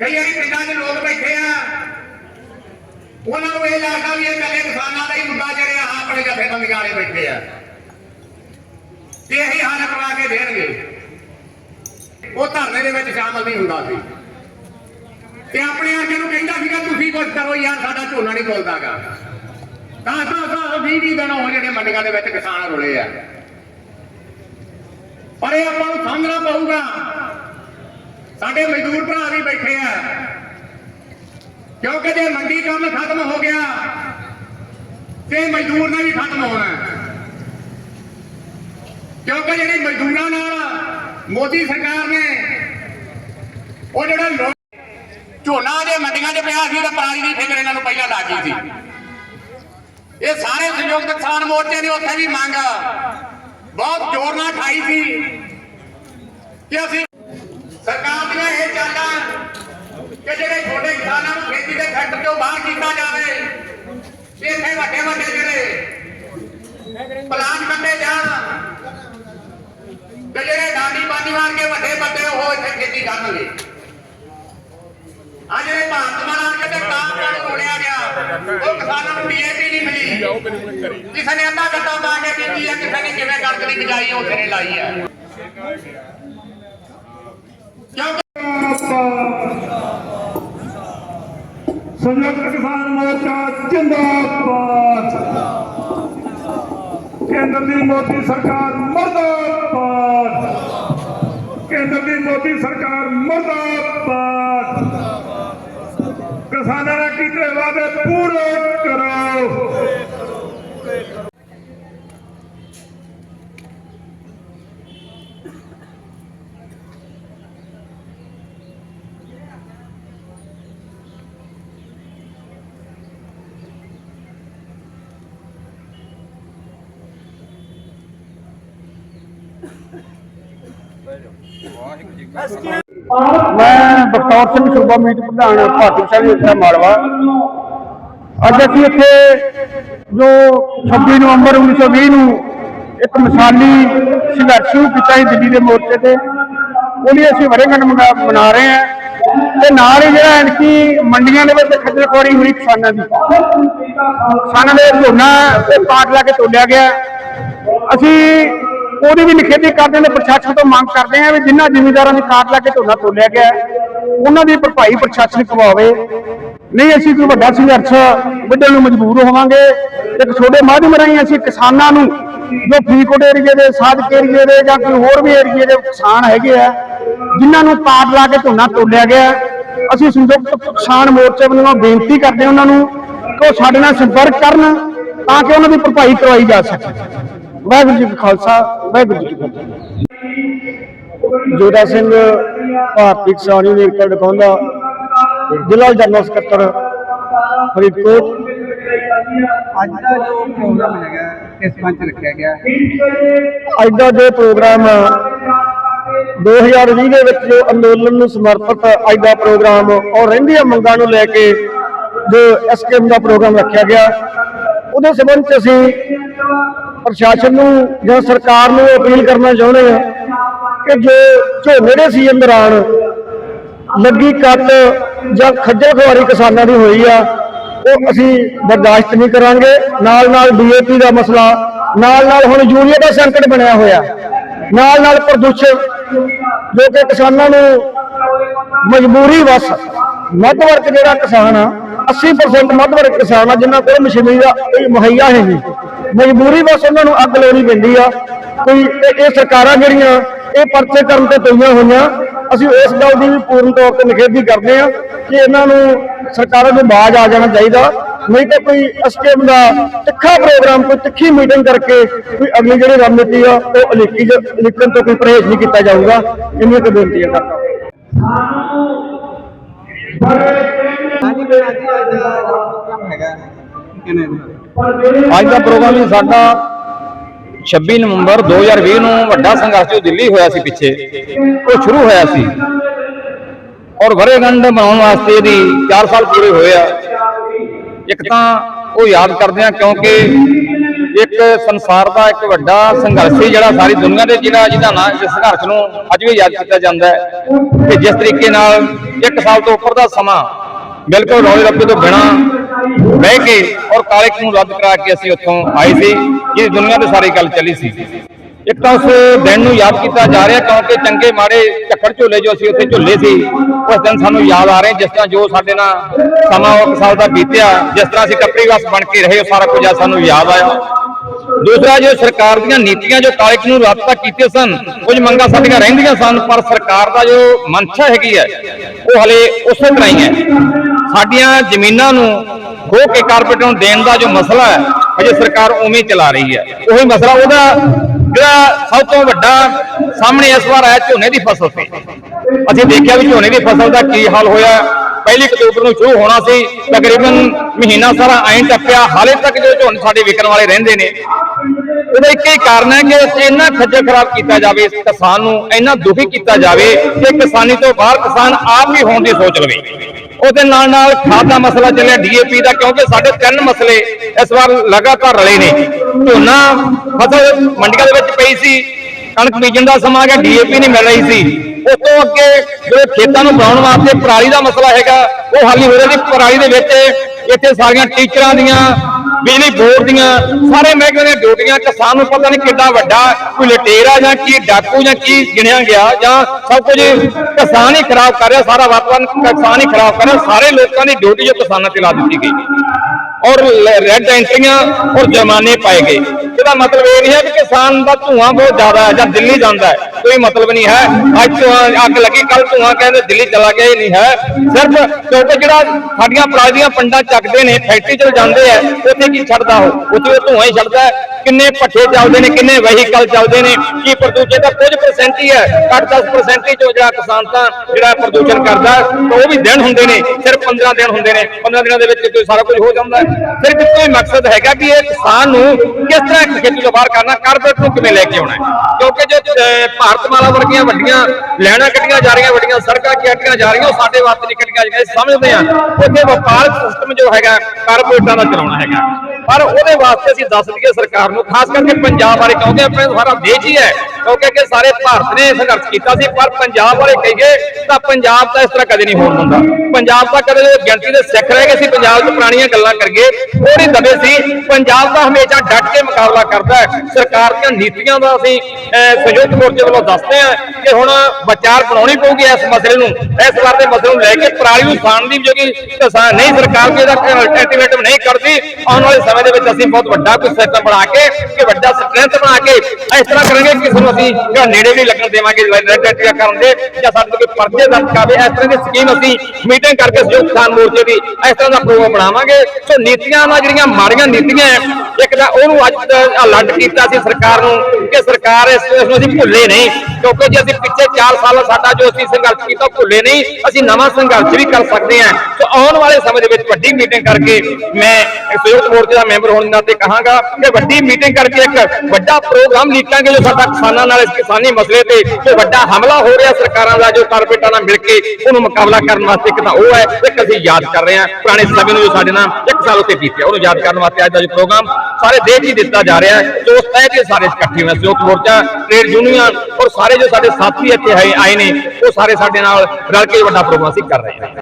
ਕਈ ਵਾਰੀ ਪਿੰਡਾਂ 'ਚ ਲੋਕ ਬੈਠੇ ਆ ਉਹਨਾਂ ਨੂੰ ਇਹ ਲੱਗਦਾ ਵੀ ਇਹ ਇਕੱਲੇ ਕਿਸਾਨਾਂ ਦਾ ਹੀ ਮੁੱਦਾ ਜਿਹੜੇ ਆ ਆਪਣੇ ਜਥੇਬੰਦੀਆਂ ਵਾਲੇ ਬੈਠੇ ਆ ਤੇ ਇਹੀ ਹੱਲ ਕਰਵਾ ਕੇ ਦੇਣਗੇ ਉਹ ਧਰਨੇ ਦੇ ਵਿੱਚ ਸ਼ਾਮਲ ਨਹੀਂ ਹੁੰਦਾ ਸੀ ਤੇ ਆਪਣੇ ਆਕੇ ਨੂੰ ਕਹਿੰਦਾ ਸੀਗਾ ਤੁਸੀਂ ਕੁਝ ਕਰੋ ਯਾਰ ਸਾਡਾ ਝੋਨਾ ਨਹੀਂ ਬੋਲਦਾਗਾ ਤਾਂ ਤਾਂ ਤਾਂ 20 20 ਦਿਨ ਹੋ ਜਿਹੜੇ ਮੰਡੀਆਂ ਦੇ ਵਿੱਚ ਕਿਸਾਨ ਰੁਲੇ ਆ ਪਰ ਇਹ ਆਪਾਂ ਨੂੰ ਸਮਝਣਾ ਪਊਗਾ। ਸਾਡੇ ਮਜ਼ਦੂਰ ਭਰਾ ਵੀ ਬੈਠੇ ਆ। ਕਿਉਂਕਿ ਜੇ ਮੰਡੀ ਕੰਮ ਖਤਮ ਹੋ ਗਿਆ, ਤੇ ਮਜ਼ਦੂਰ ਨੇ ਵੀ ਖਤਮ ਹੋਣਾ। ਕਿਉਂਕਿ ਜਿਹੜੇ ਮਜ਼ਦੂਰਾਂ ਨਾਲ ਮੋਦੀ ਸਰਕਾਰ ਨੇ, ਉਹ ਜਿਹੜਾ ਝੋਨਾ ਦੇ ਮੰਡੀਆਂ 'ਚ ਪਿਆ ਸੀ, ਤਾਂ ਪਰਾਲੀ ਦੀ ਫਿਕਰ ਇਹਨਾਂ ਨੂੰ ਪਹਿਲਾਂ ਲੱਗ ਸੀ। ਇਹ ਸਾਰੇ ਸੰਯੁਕਤ ਕਿਸਾਨ ਮੋਰਚੇ ਨੇ ਉੱਥੇ ਵੀ ਮੰਗ, ਬਹੁਤ ਜ਼ੋਰ ਨਾਲ ਖਾਈ ਸੀ ਕਿ ਅਸੀਂ ਸਰਕਾਰ ਦੀਆਂ ਇਹ ਚਾਲਾਂ ਕਿ ਜਿਹੜੇ ਛੋਟੇ ਕਿਸਾਨਾਂ ਨੂੰ ਖੇਤੀ ਦੇ ਖੇਤਰ ਤੋਂ ਬਾਹਰ ਕੀਤਾ ਜਾਵੇ, ਤੇ ਇੱਥੇ ਵੱਡੇ ਵੱਡੇ ਜਿਹੜੇ ਪਲਾਨ ਕੱਢੇ ਜਾਣ, ਤੇ ਜਿਹੜੇ ਡਾਂਡੀ ਬਾਨੀ ਮਾਰ ਕੇ ਵੱਡੇ ਵੱਡੇ ਉਹ ਇੱਥੇ ਖੇਤੀ ਕਰਨਗੇ। ਆ ਜਿਹੜੇ ਭਾਰਤ ਮਾਨ ਕੇ ਤੇ ਕਾਮਯਾਬ ਰੋੜਿਆ ਗਿਆ। ਉਹ ਕਿਸਾਨਾਂ ਨੂੰ ਡੀਏਪੀ ਨਹੀਂ ਮਿਲੀ। ਕਿਸੇ ਨੇ ਅੱਧਾ ਗੱਟਾ ਪਾ ਕੇ ਬੀਜੀ ਆ ਕਿਸੇ ਨੇ ਕਿਵੇਂ ਕਣਕ ਦੀ ਬਿਜਾਈ ਉਹ ਸਿਰੇ ਲਾਈ ਆ ਸੰਯੁਕਤ ਕਿਸਾਨ ਮੋਰਚਾ ਜਿੰਦਾਬਾਦ ਕੇਂਦਰ ਦੀ ਮੋਦੀ ਸਰਕਾਰ ਮਰਦਾਬਾਦ ਕੇਂਦਰ ਦੀ ਮੋਦੀ ਸਰਕਾਰ ਮਰਦਾਬਾਦ ਕਿਸਾਨਾਂ ਨੇ ਕੀਤੇ ਵਾਅਦੇ ਪੂਰੇ ਕਰੋ ਮੈਂ ਬਖਤੌਰ ਸਿੰਘ ਸੂਬਾ ਮੀਤ ਪ੍ਰਧਾਨ ਭਾਰਤੀ ਸਾਹਿਬ ਯੋਜਨਾ ਮਾਲਵਾ ਅੱਜ ਅਸੀਂ ਇੱਥੇ ਜੋ 26 ਨਵੰਬਰ 1920 ਨੂੰ ਇੱਕ ਮਿਸਾਲੀ ਸੰਘਰਸ਼ ਸ਼ੁਰੂ ਕੀਤਾ ਸੀ ਦਿੱਲੀ ਦੇ ਮੋਰਚੇ ਤੇ ਉਹਦੀ ਅਸੀਂ ਵਰੇਗੰਢ ਮਨਾ ਰਹੇ ਹਾਂ ਤੇ ਨਾਲ ਹੀ ਜਿਹੜਾ ਐਨਕੀ ਮੰਡੀਆਂ ਦੇ ਵਿੱਚ ਖੱਜਲ ਖੁਆਰੀ ਹੋਈ ਕਿਸਾਨਾਂ ਦੀ ਕਿਸਾਨਾਂ ਦੇ ਝੋਨਾ ਤੇ ਪਾਟ ਲਾ ਕੇ ਤੋਲਿਆ ਗਿਆ ਅਸੀਂ ਉਹਦੀ ਵੀ ਨਿਖੇਧੀ ਕਰਦੇ ਨੇ, ਪ੍ਰਸ਼ਾਸਨ ਤੋਂ ਮੰਗ ਕਰਦੇ ਹਾਂ ਵੀ ਜਿਨ੍ਹਾਂ ਜ਼ਿਮੀਂਦਾਰਾਂ ਦੀ ਕਾਟ ਲਾ ਕੇ ਝੋਨਾ ਤੋਲਿਆ ਗਿਆ ਉਹਨਾਂ ਦੀ ਭਰਪਾਈ ਪ੍ਰਸ਼ਾਸਨ ਕਰਵਾਵੇ। ਨਹੀਂ, ਅਸੀਂ ਕੋਈ ਵੱਡਾ ਸੰਘਰਸ਼ ਵਿੱਢਣ ਨੂੰ ਮਜਬੂਰ ਹੋਵਾਂਗੇ। ਇੱਕ ਛੋਟੇ ਮਾਧਿਅਮ ਰਾਹੀਂ ਅਸੀਂ ਕਿਸਾਨਾਂ ਨੂੰ ਜੋ ਫਰੀਦਕੋਟ ਏਰੀਏ ਦੇ ਸਾਧਕ ਏਰੀਏ ਦੇ ਜਾਂ ਕੋਈ ਹੋਰ ਵੀ ਏਰੀਏ ਦੇ ਕਿਸਾਨ ਹੈਗੇ ਆ, ਜਿਨ੍ਹਾਂ ਨੂੰ ਕਾਟ ਲਾ ਕੇ ਝੋਨਾ ਤੋਲਿਆ ਗਿਆ ਅਸੀਂ ਸੰਯੁਕਤ ਕਿਸਾਨ ਮੋਰਚੇ ਵੱਲੋਂ ਬੇਨਤੀ ਕਰਦੇ ਹਾਂ ਉਹਨਾਂ ਨੂੰ ਕਿ ਉਹ ਸਾਡੇ ਨਾਲ ਸੰਪਰਕ ਕਰਨ ਤਾਂ ਕਿ ਉਹਨਾਂ ਦੀ ਭਰਪਾਈ ਕਰਵਾਈ ਜਾ ਸਕੇ। ਵਾਹਿਗੁਰੂ ਜੀ ਕਾ ਖਾਲਸਾ, ਵਾਹਿਗੁਰੂ ਜੀ ਕੀ ਫਤਿਹ। ਜੋਦਾ ਸਿੰਘ ਭਾਰਤੀ ਕਿਸਾਨ ਯੂਨੀਅਨ ਏਕਤਾ ਡਕਾਉਂਦਾ ਜ਼ਿਲ੍ਹਾ ਜਨਰਲ ਸਕੱਤਰ ਫਰੀਦਕੋਟ। ਅੱਜ ਦਾ ਜੋ ਪ੍ਰੋਗਰਾਮ ਹੈਗਾ ਕਿਸ ਮੰਚ ਰੱਖਿਆ ਗਿਆ ਅੱਜ ਦਾ ਜੋ ਪ੍ਰੋਗਰਾਮ 2020 ਦੇ ਵਿੱਚ ਜੋ ਅੰਦੋਲਨ ਨੂੰ ਸਮਰਪਿਤ ਅੱਜ ਦਾ ਪ੍ਰੋਗਰਾਮ ਔਰ ਰਹਿੰਦੀਆਂ ਮੰਗਾਂ ਨੂੰ ਲੈ ਕੇ ਜੋ ਐਸਕੇਐਮ ਦਾ ਪ੍ਰੋਗਰਾਮ ਰੱਖਿਆ ਗਿਆ। ਉਹਦੇ ਸੰਬੰਧ ਚ ਅਸੀਂ ਪ੍ਰਸ਼ਾਸਨ ਨੂੰ ਜਾਂ ਸਰਕਾਰ ਨੂੰ ਅਪੀਲ ਕਰਨਾ ਚਾਹੁੰਦੇ ਹਾਂ ਕਿ ਜੋ ਝੋਨੇ ਦੇ ਸੀਜ਼ਨ ਦੌਰਾਨ ਲੱਗੀ ਕੱਟ ਜਾਂ ਖੱਜਲ ਖੁਆਰੀ ਕਿਸਾਨਾਂ ਦੀ ਹੋਈ ਆ, ਉਹ ਅਸੀਂ ਬਰਦਾਸ਼ਤ ਨਹੀਂ ਕਰਾਂਗੇ। ਨਾਲ ਨਾਲ ਡੀਏਪੀ ਦਾ ਮਸਲਾ ਨਾਲ ਨਾਲ ਹੁਣ ਯੂਰੀਆ ਦਾ ਸੰਕਟ ਬਣਿਆ ਹੋਇਆ। ਨਾਲ ਨਾਲ ਪ੍ਰਦੂਸ਼ਣ, ਜੋ ਕਿ ਕਿਸਾਨਾਂ ਨੂੰ ਮਜਬੂਰੀ ਵਸ ਮੱਧ ਵਰਗ ਜਿਹੜਾ ਕਿਸਾਨ ਆ 80% ਮੱਧ ਵਰਗ ਕਿਸਾਨ ਆ, ਜਿਨ੍ਹਾਂ ਕੋਲ ਮਸ਼ੀਨਰੀ ਦਾ ਕੋਈ ਮੁਹੱਈਆ ਹੈ ਨਹੀਂ। ਮਜਬੂਰੀ ਬਸ ਉਹਨਾਂ ਨੂੰ ਅੱਗ ਲਾਉਣੀ ਪੈਂਦੀ ਆ ਕੋਈ ਇਹ ਸਰਕਾਰਾਂ ਜਿਹੜੀਆਂ, ਇਹ ਪਰਚੇ ਕਰਨ ਤੇ ਪਈਆਂ ਹੋਈਆਂ, ਅਸੀਂ ਇਸ ਗੱਲ ਦੀ ਵੀ ਪੂਰਨ ਤੌਰ ਤੇ ਨਿਖੇਧੀ ਕਰਦੇ ਹਾਂ ਕਿ ਇਹਨਾਂ ਨੂੰ ਸਰਕਾਰਾਂ ਨੂੰ ਬਾਜ ਆ ਜਾਣਾ ਚਾਹੀਦਾ। ਨਹੀਂ ਤਾਂ ਕੋਈ ਐਸਕੇਐਮ ਦਾ ਤਿੱਖਾ ਪ੍ਰੋਗਰਾਮ, ਕੋਈ ਤਿੱਖੀ ਮੀਟਿੰਗ ਕਰਕੇ ਕੋਈ ਅਗਲੀ ਜਿਹੜੀ ਰਣਨੀਤੀ ਆ, ਉਹ ਅਲੀਕੀ ਲਿਖਣ ਤੋਂ ਕੋਈ ਪਰਹੇਜ਼ ਨਹੀਂ ਕੀਤਾ ਜਾਊਗਾ। ਇੰਨੀਆਂ ਕੁ ਬੇਨਤੀਆਂ ਕਰਦਾ ਹਾਂਜੀ ਮੈਂ ਅੱਜ ਦਾ ਜੋ ਪ੍ਰੋਗਰਾਮ ਹੈਗਾ ਕਿਨੇ ਅੱਜ ਦਾ ਪ੍ਰੋਗਰਾਮ ਹੀ ਸਾਡਾ 26 ਨਵੰਬਰ 2020 ਨੂੰ ਵੱਡਾ ਸੰਘਰਸ਼ ਜੋ ਦਿੱਲੀ ਹੋਇਆ ਸੀ ਪਿੱਛੇ, ਉਹ ਸ਼ੁਰੂ ਹੋਇਆ ਸੀ। ਔਰ ਵਰੇਗੰਢ ਮਨਾਉਣ ਵਾਸਤੇ ਦੀ 4 ਸਾਲ ਪੂਰੇ ਹੋਏ ਆ। ਇੱਕ ਤਾਂ ਉਹ ਯਾਦ ਕਰਦੇ ਆ ਕਿਉਂਕਿ ਇੱਕ ਸੰਸਾਰ ਦਾ ਇੱਕ ਵੱਡਾ ਸੰਘਰਸ਼ ਸੀ ਜਿਹੜਾ ਸਾਰੀ ਦੁਨੀਆ ਦੇ ਜਿਹੜਾ ਜਿਹਦਾ ਨਾਂ ਇਸ ਸੰਘਰਸ਼ ਨੂੰ ਅੱਜ ਵੀ ਯਾਦ ਕੀਤਾ ਜਾਂਦਾ ਹੈ। ਕਿ ਜਿਸ ਤਰੀਕੇ ਨਾਲ ਇੱਕ ਸਾਲ ਤੋਂ ਉੱਪਰ ਦਾ ਸਮਾਂ ਬਿਲਕੁਲ ਰੌਲੇ ਰੱਪੇ ਤੋਂ ਬਿਨਾਂ ਬਹਿ ਕੇ ਔਰ ਕਾਲੇ ਨੂੰ ਰੱਦ ਕਰਾ ਕੇ ਅਸੀਂ ਉੱਥੋਂ ਆਏ ਸੀ ਜਿਹਦੀ ਦੁਨੀਆ ਤੇ ਸਾਰੀ ਗੱਲ ਚੱਲੀ ਸੀ। ਇੱਕ ਤਾਂ ਉਸ ਦਿਨ ਨੂੰ ਯਾਦ ਕੀਤਾ ਜਾ ਰਿਹਾ, ਕਿਉਂਕਿ ਚੰਗੇ ਮਾੜੇ ਝੱਖੜ ਝੋਲੇ ਜੋ ਅਸੀਂ ਉੱਥੇ ਝੁੱਲੇ ਸੀ, ਉਸ ਦਿਨ ਸਾਨੂੰ ਯਾਦ ਆ ਰਹੇ ਜਿਸ ਤਰ੍ਹਾਂ ਜੋ ਸਾਡੇ ਨਾਲ ਸਮਾਂ ਉਹ ਸਾਲ ਦਾ ਬੀਤਿਆ, ਜਿਸ ਤਰ੍ਹਾਂ ਅਸੀਂ ਟੱਪਰੀ ਵਸ ਬਣ ਕੇ ਰਹੇ, ਉਹ ਸਾਰਾ ਕੁਝ ਸਾਨੂੰ ਯਾਦ ਆਇਆ। ਦੂਸਰਾ ਜੋ, ਸਰਕਾਰ ਦੀਆਂ ਨੀਤੀਆਂ ਜੋ ਕਾਲੇ ਕਾਨੂੰਨ ਰੱਦ ਤਾਂ ਕੀਤੇ ਸਨ, ਕੁਝ ਮੰਗਾਂ ਸਾਡੀਆਂ ਰਹਿੰਦੀਆਂ ਸਨ, ਪਰ ਸਰਕਾਰ ਦਾ ਜੋ ਮਨਸ਼ਾ ਹੈਗੀ ਹੈ, ਉਹ ਹਲੇ ਉਸੇ ਤਰ੍ਹਾਂ ਹੀ ਹੈ। ਸਾਡੀਆਂ ਜ਼ਮੀਨਾਂ ਨੂੰ ਖੋਹ ਕੇ ਕਾਰਪੋਰੇਟ ਨੂੰ ਦੇਣ ਦਾ ਜੋ ਮਸਲਾ ਹੈ ਅਜੇ ਸਰਕਾਰ ਉਵੇਂ ਚਲਾ ਰਹੀ ਹੈ। ਉਹੀ ਮਸਲਾ ਉਹਦਾ ਜਿਹੜਾ ਸਭ ਤੋਂ ਵੱਡਾ ਸਾਹਮਣੇ ਇਸ ਵਾਰ ਆਇਆ ਝੋਨੇ ਦੀ ਫਸਲ ਤੇ। ਅਸੀਂ ਦੇਖਿਆ ਵੀ ਝੋਨੇ ਦੀ ਫਸਲ ਦਾ ਕੀ ਹਾਲ ਹੋਇਆ। ਪਹਿਲੀ ਅਕਤੂਬਰ ਨੂੰ ਸ਼ੁਰੂ ਹੋਣਾ ਸੀ, ਤਕਰੀਬਨ ਮਹੀਨਾ ਸਾਰਾ ਐਂ ਟੱਪਿਆ। ਹਾਲੇ ਤੱਕ ਜੋ ਝੋਨੇ ਸਾਡੇ ਵਿਕਣ ਵਾਲੇ ਰਹਿੰਦੇ ਨੇ ਉਹਦਾ ਇੱਕ ਹੀ ਕਾਰਨ ਹੈ ਕਿ ਇੰਨਾ ਖੱਜਲ ਖਰਾਬ ਕੀਤਾ ਜਾਵੇ ਇਸ ਕਿਸਾਨ ਨੂੰ ਇੰਨਾ ਦੁਖੀ ਕੀਤਾ ਜਾਵੇ ਕਿ ਕਿਸਾਨੀ ਤੋਂ ਬਾਹਰ ਕਿਸਾਨ ਆਪ ਹੀ ਹੋਣ ਦੀ ਸੋਚ ਲਵੇ। ਉਹਦੇ ਨਾਲ ਨਾਲ ਖਾਦ ਦਾ ਮਸਲਾ ਚੱਲਿਆ ਡੀਏਪੀ ਦਾ, ਕਿਉਂਕਿ ਸਾਡੇ ਤਿੰਨ ਮਸਲੇ ਇਸ ਵਾਰ ਲਗਾਤਾਰ ਰਲੇ ਨੇ। ਝੋਨਾ ਫਸਲ ਮੰਡੀਆਂ ਦੇ ਵਿੱਚ ਪਈ ਸੀ, ਕਣਕ ਬੀਜਣ ਦਾ ਸਮਾਂ ਆ ਗਿਆ ਡੀਏਪੀ ਨਹੀਂ ਮਿਲ ਰਹੀ ਸੀ। ਉਸ ਤੋਂ ਅੱਗੇ ਜਿਹੜੇ ਖੇਤਾਂ ਨੂੰ ਬਣਾਉਣ ਵਾਸਤੇ ਪਰਾਲੀ ਦਾ ਮਸਲਾ ਹੈਗਾ, ਉਹ ਹਾਲੀ ਹੋ ਰਿਹਾ ਸੀ। ਪਰਾਲੀ ਦੇ ਵਿੱਚ ਇੱਥੇ ਸਾਰੀਆਂ ਟੀਚਰਾਂ ਦੀਆਂ ਬਿਜਲੀ ਬੋਰਡ ਦੀਆਂ ਸਾਰੇ ਮਹਿਕਮੇ ਦੀਆਂ ਡਿਊਟੀਆਂ ਕਿਸਾਨ ਨੂੰ ਪਤਾ ਨਹੀਂ ਕਿੱਡਾ ਵੱਡਾ ਕੋਈ ਲਟੇਰਾ ਜਾਂ ਕੀ ਡਾਕੂ ਜਾਂ ਕੀ ਗਿਣਿਆ ਗਿਆ ਜਾਂ ਸਭ ਕੁਝ ਕਿਸਾਨ ਹੀ ਖਰਾਬ ਕਰ ਰਿਹਾ, ਸਾਰਾ ਵਾਤਾਵਰਨ ਕਿਸਾਨ ਹੀ ਖਰਾਬ ਕਰ ਰਿਹਾ, ਸਾਰੇ ਲੋਕਾਂ ਦੀ ਡਿਊਟੀ ਜੋ ਕਿਸਾਨਾਂ ਤੇ ਲਾ ਦਿੱਤੀ ਗਈ। ਔਰ ਰੈੱਡ ਐਂਟਰੀਆਂ ਔਰ ਜੁਰਮਾਨੇ ਪਾਏ ਗਏ। ਇਹਦਾ ਮਤਲਬ ਇਹ ਨਹੀਂ ਹੈ ਕਿ ਕਿਸਾਨ ਦਾ ਧੂਆਂ ਬਹੁਤ ਜ਼ਿਆਦਾ ਹੈ ਜਾਂ ਦਿੱਲੀ ਜਾਂਦਾ ਹੈ। ਕੋਈ ਮਤਲਬ ਨਹੀਂ ਹੈ। ਅੱਜ ਧੂਆਂ ਅੱਗ ਲੱਗੀ ਕੱਲ ਧੂਆਂ ਕਹਿੰਦੇ ਦਿੱਲੀ ਚਲਾ ਗਿਆ ਇਹ ਨਹੀਂ ਹੈ। ਸਿਰਫ ਕਿਉਂਕਿ ਜਿਹੜਾ ਸਾਡੀਆਂ ਪਰਾਲੀ ਪੰਡਾਂ ਚੱਕਦੇ ਨੇ, ਫੈਕਟਰੀ ਚ ਜਾਂਦੇ ਆ, ਉੱਥੇ ਕੀ ਛੱਡਦਾ ਉਹ? ਉੱਥੇ ਉਹ ਧੂਆਂ ਹੀ ਛੱਡਦਾ ਕਿੰਨੇ ਪੱਠੇ ਚੱਲਦੇ ਨੇ, ਕਿੰਨੇ ਵਹੀਕਲ ਚੱਲਦੇ ਨੇ, ਕੀ ਪ੍ਰਦੂਸ਼ਣ ਦਾ ਕੁਝ ਪਰਸੈਂਟ ਹੀ ਹੈ। ਘੱਟ 10% ਹੀ ਜੋ ਜਿਹੜਾ ਕਿਸਾਨ ਤਾਂ ਜਿਹੜਾ ਪ੍ਰਦੂਸ਼ਣ ਕਰਦਾ ਉਹ ਵੀ ਦਿਨ ਹੁੰਦੇ ਨੇ, ਸਿਰਫ 15 ਦਿਨ ਹੁੰਦੇ ਨੇ। 15 ਦਿਨਾਂ ਦੇ ਵਿੱਚ ਕੋਈ ਸਾਰਾ ਕੁਝ ਹੋ ਜਾਂਦਾ ਹੈ। ਫਿਰ ਕਿਤੋਂ ਮਕਸਦ ਹੈਗਾ ਕਿ ਇਹ ਕਿਸਾਨ ਨੂੰ ਕਿਸ ਤਰ੍ਹਾਂ ਇੱਕ ਖੇਤੀ ਤੋਂ ਬਾਹਰ ਕਰਨਾ ਕਾਰਪੋਰੇਟ ਨੂੰ ਕਿਵੇਂ ਲੈ ਕੇ ਆਉਣਾ ਕਿਉਂਕਿ ਭਾਰਤਮਾਲਾ ਵਰਗੀਆਂ ਵੱਡੀਆਂ ਲੈਣਾ ਕੱਢੀਆਂ ਜਾ ਰਹੀਆਂ, ਵੱਡੀਆਂ ਸੜਕਾਂ ਕੱਢੀਆਂ ਜਾ ਰਹੀਆਂ, ਉਹ ਸਾਡੇ ਵਾਸਤੇ ਨਹੀਂ ਕੱਢੀਆਂ ਜਾ ਰਹੀਆਂ। ਸਮਝਦੇ ਆ ਉੱਥੇ ਵਪਾਰਕ ਸਿਸਟਮ ਜੋ ਹੈਗਾ, ਕਾਰਪੋਰੇਟਾਂ ਦਾ ਚਲਾਉਣਾ ਹੈਗਾ। ਪਰ ਉਹਦੇ ਵਾਸਤੇ ਅਸੀਂ ਦੱਸ ਦਈਏ ਸਰਕਾਰ ਨੂੰ ਖਾਸ ਕਰਕੇ ਪੰਜਾਬ ਬਾਰੇ ਕਹਿੰਦੇ ਆਪਣੇ ਸਾਰਾ ਦੇਸ਼ ਹੀ ਹੈ ਕਿਉਂਕਿ ਅੱਗੇ ਸਾਰੇ ਭਾਰਤ ਨੇ ਸੰਘਰਸ਼ ਕੀਤਾ ਸੀ ਪਰ ਪੰਜਾਬ ਬਾਰੇ ਕਹੀਏ ਤਾਂ ਪੰਜਾਬ ਤਾਂ ਇਸ ਤਰ੍ਹਾਂ ਕਦੇ ਨਹੀਂ ਹੋਣ ਹੁੰਦਾ ਪੰਜਾਬ ਦਾ ਕਦੇ ਗਿਣਤੀ ਦੇ ਸਿੱਖ ਰਹਿ ਗਏ ਸੀ ਪੰਜਾਬ 'ਚ ਪੁਰਾਣੀਆਂ ਗੱਲਾਂ ਕਰੀਏ ਉਹ ਨਹੀਂ ਦਬੇ ਸੀ। ਪੰਜਾਬ ਦਾ ਹਮੇਸ਼ਾ ਡਟ ਕੇ ਮੁਕਾਬਲਾ ਕਰਦਾ ਹੈ। ਸਰਕਾਰ ਦੀਆਂ ਨੀਤੀਆਂ ਦਾ ਅਸੀਂ ਅਹ, ਸੰਯੁਕਤ ਮੋਰਚੇ ਵੱਲੋਂ ਦੱਸਦੇ ਹਾਂ ਕਿ ਹੁਣ ਵਿਚਾਰ ਬਣਾਉਣੀ ਪਊਗੀ ਇਸ ਮਸਲੇ ਨੂੰ ਇਸ ਵਾਰ ਦੇ ਮਸਲੇ ਨੂੰ ਲੈ ਕੇ ਪਰਾਲੀ ਨੂੰ ਖਾਣ ਦੀ ਜਿਹੜੀ ਕਿਸਾਨ ਨਹੀਂ ਸਰਕਾਰ ਕੋਈ ਇਹਦਾ ਅਲਟਰਨੇਟਿਵ ਨਹੀਂ ਕਰਦੀ ਆਉਣ ਵਾਲੇ ਸਮੇਂ ਦੇ ਵਿੱਚ ਅਸੀਂ ਬਹੁਤ ਵੱਡਾ ਕੋਈ ਸਿਸਟਮ ਬਣਾ ਕੇ ਕਿ ਵੱਡਾ ਸਟਰੈਂਥ ਬਣਾ ਕੇ ਇਸ ਤਰ੍ਹਾਂ ਕਰਾਂਗੇ ਕਿ ਕਿਸੇ ਅਸੀਂ ਜਿਹੜਾ ਨੇੜੇ ਨਹੀਂ ਲੱਗਣ ਦੇਵਾਂਗੇ ਰੈਡ ਕਰਨ ਦੇ ਜਾਂ ਸਾਡੇ ਕੋਈ ਪਰਚੇ ਦਰਜ ਕਾਵੇ ਇਸ ਤਰ੍ਹਾਂ ਦੀ ਸਕੀਮ ਅਸੀਂ ਮੀਟਿੰਗ ਕਰਕੇ ਸੰਯੁਕਤ ਕਿਸਾਨ ਮੋਰਚੇ ਦੀ ਇਸ ਤਰ੍ਹਾਂ ਦਾ ਪ੍ਰੋਗਰਾਮ ਬਣਾਵਾਂਗੇ। ਸੋ ਨੀਤੀਆਂ ਨਾਲ ਜਿਹੜੀਆਂ ਮਾੜੀਆਂ ਨੀਤੀਆਂ ਹੈ, ਇੱਕ ਤਾਂ ਉਹਨੂੰ ਅੱਜ ਦਾ ਅਲੱਟ ਕੀਤਾ ਸੀ ਸਰਕਾਰ ਨੂੰ ਕਿ ਸਰਕਾਰ ਇਸ ਨੂੰ ਅਸੀਂ ਭੁੱਲੇ ਨਹੀਂ ਕਿਉਂਕਿ ਜੇ ਅਸੀਂ ਪਿੱਛੇ 4 ਸਾਲ ਸਾਡਾ ਜੋ ਅਸੀਂ ਸੰਘਰਸ਼ ਕੀਤਾ ਉਹ ਭੁੱਲੇ ਨਹੀਂ ਅਸੀਂ ਨਵਾਂ ਸੰਘਰਸ਼ ਵੀ ਕਰ ਸਕਦੇ ਹਾਂ ਸੋ ਆਉਣ ਵਾਲੇ ਸਮੇਂ ਦੇ ਵਿੱਚ ਵੱਡੀ ਮੀਟਿੰਗ ਕਰਕੇ ਮੈਂ ਸੰਯੁਕਤ ਮੋਰਚੇ ਦਾ ਮੈਂਬਰ ਹੋਣ ਦੇ ਨਾਤੇ ਕਹਾਂਗਾ ਕਿ ਵੱਡੀ ਮੀਟਿੰਗ ਕਰਕੇ ਇੱਕ ਵੱਡਾ ਪ੍ਰੋਗਰਾਮ ਲਿਖਾਂਗੇ ਜੋ ਸਾਡਾ ਕਿਸਾਨਾਂ ਨਾਲ ਇਸ ਕਿਸਾਨੀ ਮਸਲੇ ਤੇ ਜੋ ਵੱਡਾ ਹਮਲਾ ਹੋ ਰਿਹਾ ਸਰਕਾਰਾਂ ਦਾ, ਜੋ ਕਾਰਪੋਰੇਟਾਂ ਨਾਲ ਮਿਲ ਕੇ ਉਹਨੂੰ ਮੁਕਾਬਲਾ ਕਰਨ ਵਾਸਤੇ ਇੱਕ ਤਾਂ ਉਹ ਹੈ, ਇੱਕ ਅਸੀਂ ਯਾਦ ਕਰ ਰਹੇ ਹਾਂ ਪੁਰਾਣੇ ਸਮੇਂ ਨੂੰ ਜੋ ਸਾਡੇ ਨਾਲ ਇੱਕ ਸਾਲ ਉੱਤੇ ਬੀਤਿਆ, ਉਹਨੂੰ ਯਾਦ ਕਰਨ ਵਾਸਤੇ ਅੱਜ ਦਾ ਜੋ ਪ੍ਰੋਗਰਾਮ ਸਾਰੇ ਦੇਸ਼ ਹੀ ਦਿੱਤਾ ਜਾ ਰਿਹਾ ਹੈ, ਜੋ ਉਸ ਤਹਿ ਤੇ ਸਾਰੇ ਇਕੱਠੇ ਹੋਏ ਸੰਯੁਕਤ ਮੋਰਚਾ, ਟ੍ਰੇਡ ਯੂਨੀਅਨ ਔਰ ਸਾਰੇ ਜੋ ਸਾਡੇ ਸਾਥੀ ਇੱਥੇ ਆਏ ਆਏ ਨੇ, ਉਹ ਸਾਰੇ ਸਾਡੇ ਨਾਲ ਰਲ ਕੇ ਵੱਡਾ ਪ੍ਰੋਗਰਾਮ ਅਸੀਂ ਕਰ ਰਹੇ ਹਾਂ।